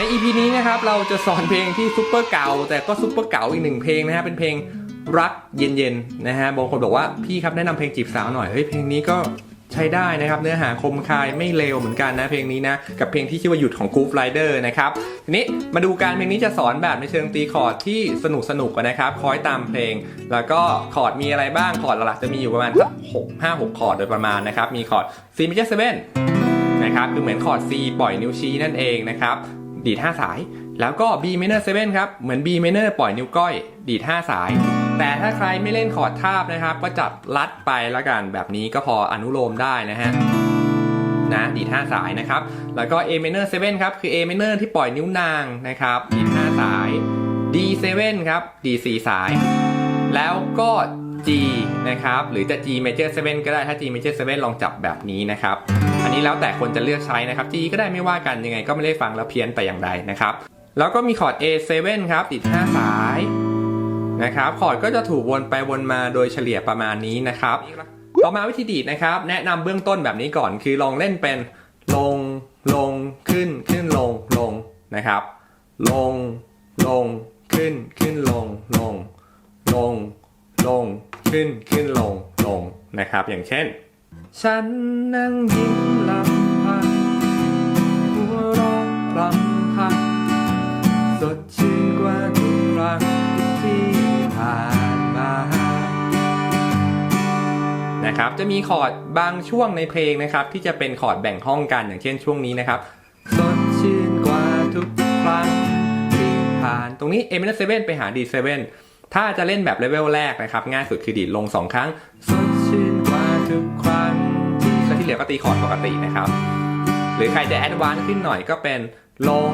ใน EP นี้นะครับเราจะสอนเพลงที่ซุปเปอร์เก่า แต่ก็ซุปเปอร์เก่าอีกหนึ่งเพลงนะฮะเป็นเพลงรักเย็นๆนะฮะบางคนบอกว่าพี่ครับแนะนำเพลงจีบสาวหน่อยเฮ้ยเพลงนี้ก็ใช้ได้นะครับเนื้อหาคมคายไม่เลวเหมือนกันนะเพลงนี้นะกับเพลงที่ชื่อว่าหยุดของ Groove Rider นะครับทีนี้มาดูการเพลงนี้จะสอนแบบในเชิงตีคอร์ดที่สนุกสนุกนะครับคอยตามเพลง แล้วก็คอร์ดมีอะไรบ้างคอร์ดหลักๆจะมีอยู่ประมาณสักหกห้าหกคอร์ดโดยประมาณนะครับมีคอร์ด C major 7นะครับคือเหมือนคอร์ด C ปล่อยนิ้วชี้นั่นเองนะครับ ดีด 5 สาย แล้วก็ B minor 7ครับ เหมือน B minor ปล่อยนิ้วก้อย ดีด 5 สาย แต่ถ้าใครไม่เล่นคอร์ดทาบนะครับ ก็จับลัดไปแล้วกันแบบนี้ก็พออนุโลมได้นะฮะนะดีด 5 สายนะครับ แล้วก็ A minor 7ครับ คือ A minor ที่ปล่อยนิ้วนางนะครับ ดีด 5 สาย D 7 ครับดี4สาย แล้วก็ G นะครับหรือจะ G major 7 ก็ได้ถ้า G major 7 ลองจับแบบนี้นะครับ อันนี้แล้วแต่คนจะเลือกใช้นะครับ G ก็ได้ไม่ว่ากันยังไงก็ไม่ได้ฟังแล้วเพี้ยนแต่อย่างใดนะครับ แล้วก็มีคอร์ด A7 ครับติด 5 สายนะครับคอร์ดก็จะถูกวนไปวนมาโดยเฉลี่ยประมาณนี้นะครับต่อมาวิธีดีดนะครับ แนะนำเบื้องต้นแบบนี้ก่อนคือลองเล่นเป็นลงลงขึ้นขึ้นลงลงนะครับ ลงลงขึ้นขึ้นลงลงลง ลง ขึ้นขึ้นลงลงนะครับ อย่างเช่น ฉันนั่งยิ้มลำพังหัวเราะลำพังสดชื่นกว่าทุกครั้งที่ผ่านมานะครับจะมีคอร์ดบางช่วงในเพลงนะครับ ที่จะเป็นคอร์ดแบ่งห้องกันอย่างเช่นช่วงนี้นะครับสดชื่นกว่าทุกครั้งที่ผ่านตรงนี้ A minor 7ไปหา D 7 ถ้าจะเล่นแบบเลเวลแรกนะครับ ง่ายสุดคือดีดลง 2 ครั้งสดชื่นกว่าทุกครั้งที่แล้วที่เหลือก็ตีคอร์ดปกตินะครับ หรือใครจะแอดวานซ์ขึ้นหน่อยก็เป็นลง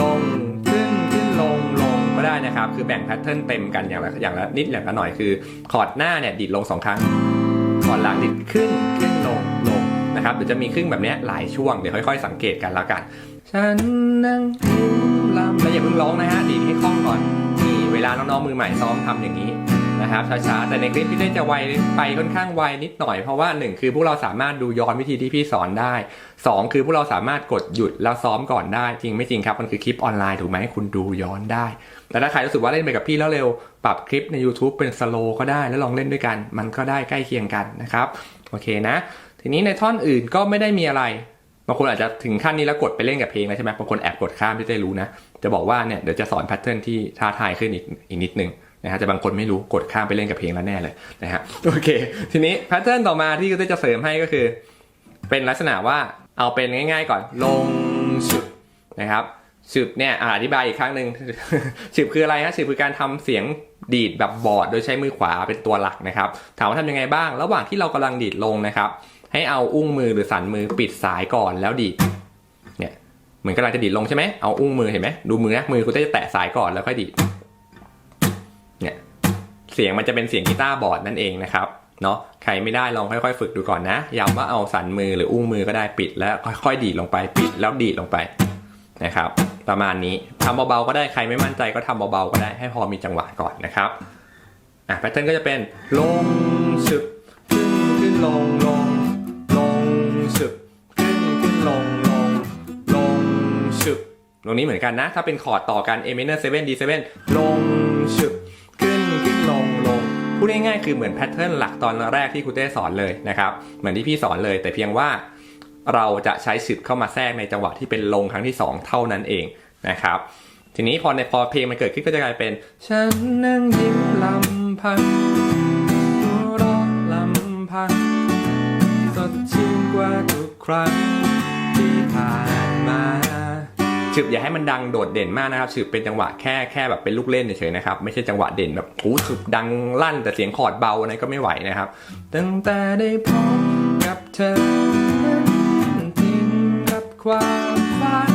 ลงขึ้นขึ้นลงลงก็ได้นะครับ คือแบ่งแพทเทิร์นเต็มกันอย่างละอย่างละนิดอย่างละหน่อยคือคอร์ดหน้าเนี่ยดีดลง 2 ครั้งคอร์ดหลังดีดขึ้นขึ้นลงลงนะครับเดี๋ยวจะมีครึ่งแบบนี้หลายช่วงเดี๋ยวค่อย ๆ สังเกตกันแล้วกันฉันนั่งยิ้มลำแล้วอย่าเพิ่งร้องนะฮะดีดให้คล่องก่อน ลาน้องๆมือใหม่ซ้อมทำอย่างนี้นะครับช้าๆแต่ในคลิปพี่เล่จะไวไปค่อนข้างไวนิดหน่อยเพราะว่าหนึ่งคือพวกเราสามารถดูย้อนวิธีที่พี่สอนได้สองคือพวกเราสามารถกดหยุดแล้วซ้อมก่อนได้จริงไม่จริงครับมันคือคลิปออนไลน์ถูกไหมคุณดูย้อนได้ แต่ถ้าใครรู้สึกว่าเล่นไปกับพี่แล้วเร็วปรับคลิปใน YouTube เป็นสโลก็ได้แล้วลองเล่นด้วยกัน มันก็ได้ใกล้เคียงกันนะครับโอเคนะ ทีนี้ในท่อนอื่นก็ไม่ได้มีอะไรบางคนอาจจะถึงขั้นนี้แล้วกดไปเล่นกับเพลงแล้วใช่ไหมบางคนแอบกดข้ามที่ได้รู้นะ จะบอกว่าเนี่ยเดี๋ยวจะสอนแพทเทิร์นที่ท้าทายขึ้นอีกอีกนิดนึงนะฮะแต่บางคนไม่รู้กดข้ามไปเล่นกับเพลงแล้วแน่เลยนะฮะโอเค ทีนี้แพทเทิร์นต่อมาที่ก็จะเสริมให้ก็คือ เป็นลักษณะว่าเอาเป็นง่ายๆก่อนลงฉุบนะครับฉุบเนี่ยอธิบายอีกครั้งหนึ่งฉุบคืออะไรฮะฉุบคือการทำเสียงดีดแบบบอร์ดโดยใช้มือขวาเป็นตัวหลักนะครับถามว่าทำยังไงบ้าง ระหว่างที่เรากำลังดีดลงนะครับ ให้เอาอุ้งมือหรือสันมือปิดสายก่อนแล้วดีด เหมือนกำลังจะดีดลงใช่ไหมเอาอุ้งมือเห็นไหมดูมือนะมือคุณจะแตะสายก่อนแล้วค่อยดีดเนี่ยเสียงมันจะเป็นเสียงกีตาร์บอร์ดนั่นเองนะครับเนาะใครไม่ได้ลองค่อยๆ ฝึกดูก่อนนะย้ำว่าเอาสันมือหรืออุ้งมือก็ได้ปิด แล้วค่อยๆ ดีดลงไปปิดแล้วดีดลงไปนะครับ ประมาณนี้ทำเบาๆก็ได้ใครไม่มั่นใจก็ทำเบาๆก็ได้ให้พอมีจังหวะก่อนนะครับอะแพทเทิร์นก็จะเป็นลงฉึบขึ้นขึ้นลง ตรงนี้เหมือนกันนะ ถ้าเป็นคอร์ดต่อกัน A minor 7 D 7ลงฉึบขึ้นขึ้นลงลงพูดง่ายๆคือเหมือนแพทเทิร์นหลักตอนแรกที่ครูเต้สอนเลยนะครับ เหมือนที่พี่สอนเลย แต่เพียงว่าเราจะใช้ฉึบเข้ามาแทรกในจังหวะที่เป็นลงครั้งที่สองเท่านั้นเองนะครับ ทีนี้พอในพอเพลงมันเกิดขึ้นก็จะกลายเป็น ฉันนั่งยิ้มลำพังราะลำพังสดชื่นกว่าทุกครั้ง ฉึบอย่าให้มันดังโดดเด่นมากนะครับฉึบเป็นจังหวะแค่แค่แบบเป็นลูกเล่นเฉยๆนะครับไม่ใช่จังหวะเด่นแบบโอ้ฉึบดังลั่นแต่เสียงคอร์ดเบาอะไรก็ไม่ไหวนะครับ ตั้งแต่ได้พบกับเธอทิ้งกับความฝัน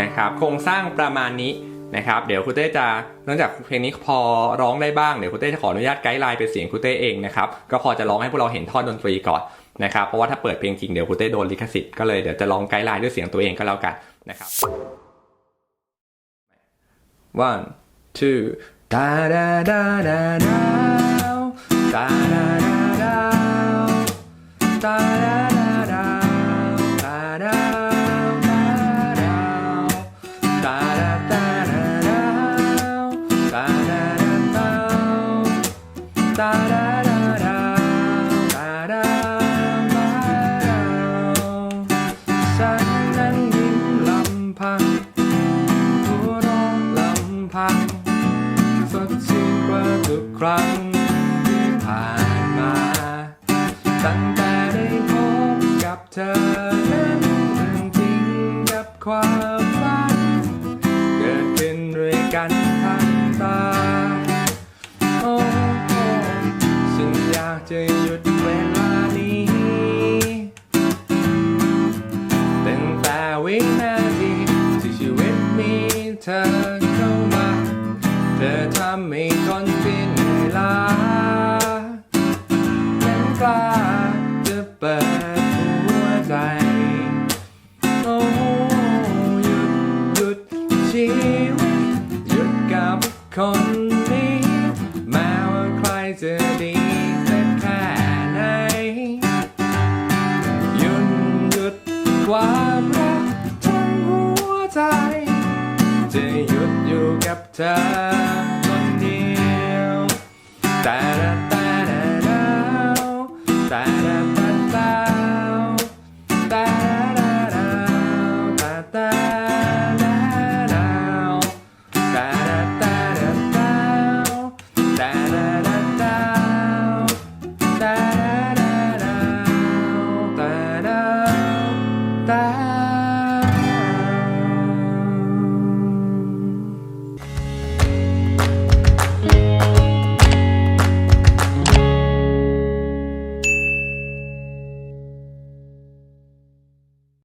นะครับโครงสร้างประมาณนี้นะครับเดี๋ยวคุณเต้จะเนื่องจากเพลงนี้พอร้องได้บ้างเดี๋ยวคุณเต้จะขออนุญาตไกด์ไลน์เป็นเสียงคุณเต้เองนะครับก็พอจะร้องให้พวกเราเห็นท่อนดนตรีก่อน นะครับเพราะว่าถ้าเปิดเพลงจริงเดี๋ยวคุณเต้โดนลิขสิทธิ์ก็เลยเดี๋ยวจะลองไกด์ไลน์ด้วยเสียงตัวเองก็แล้วกันนะครับ one two da da da da da da da เธอนั้นเรื่องจริงกับความฝัน เกิดขึ้นด้วยกันทางตา โอ้โอ้ฉันอยากจะหยุดเวลา จะดีสักแค่ไหนหยุดหยุดความรักทั้งหัวใจ จะหยุดอยู่กับเธอ